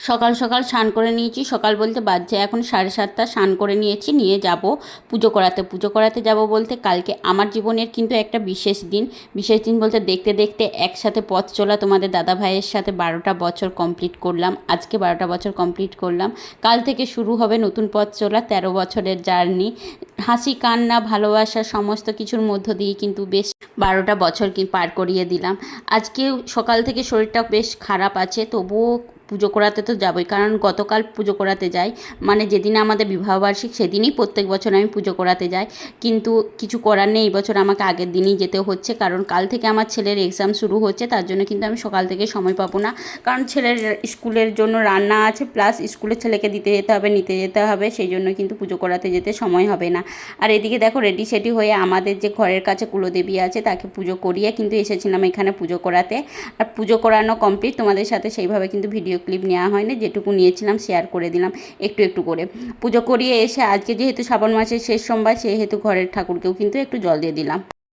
সকাল সকাল স্নান করে নিয়েছি। সকাল বলতে বাজছে এখন সাড়ে সাতটা। স্নান করে নিয়েছি, নিয়ে যাব। পুজো করাতে পুজো করাতে যাব বলতে কালকে আমার জীবনের কিন্তু একটা বিশেষ দিন। বিশেষ দিন বলতে দেখতে দেখতে একসাথে পথ চলা তোমাদের দাদা ভাইয়ের সাথে বারোটা বছর কমপ্লিট করলাম। আজকে বারোটা বছর কমপ্লিট করলাম। কাল থেকে শুরু হবে নতুন পথ চলা, তেরো বছরের জার্নি। হাসি, কান্না, ভালোবাসা সমস্ত কিছুর মধ্য দিয়ে কিন্তু বেশ বারোটা বছর কি পার করিয়ে দিলাম। আজকে সকাল থেকে শরীরটা বেশ খারাপ আছে, তবুও পুজো করাতে তো যাবই। কারণ গতকাল পুজো করাতে যাই। মানে যেদিন আমাদের বিবাহবার্ষিক সেদিনই প্রত্যেক বছর আমি পুজো করাতে যাই। কিন্তু কিছু করার নেই। বছর আমাকে আগের দিনই যেতে হচ্ছে। কারণ কাল থেকে আমার ছেলের এক্সাম শুরু হচ্ছে। তার জন্য কিন্তু আমি সকাল থেকে সময় পাবো না। কারণ ছেলের স্কুলের জন্য রান্না আছে। প্লাস স্কুলের ছেলেকে দিতে যেতে হবে, নিতে যেতে হবে। সেই জন্য কিন্তু পুজো করাতে যেতে সময় হবে না। আর এদিকে দেখো রেডি সেডি হয়ে আমাদের যে ঘরের কাছে কুলদেবী আছে, তাকে পুজো করিয়ে কিন্তু এসেছিলাম এখানে পুজো করাতে। আর পুজো করানো কমপ্লিট তোমাদের সাথে সেইভাবে কিন্তু ভিডিও ক্লিপ নেওয়া হয়নি, যেটুকু নিয়েছিলাম শেয়ার করে দিলাম একটু একটু করে। পুজো করিয়ে এসে আজকে যেহেতু শ্রাবণ মাসের শেষ সোমবার, সেহেতু ঘরের ঠাকুরকেও কিন্তু একটু জল দিয়ে দিলাম।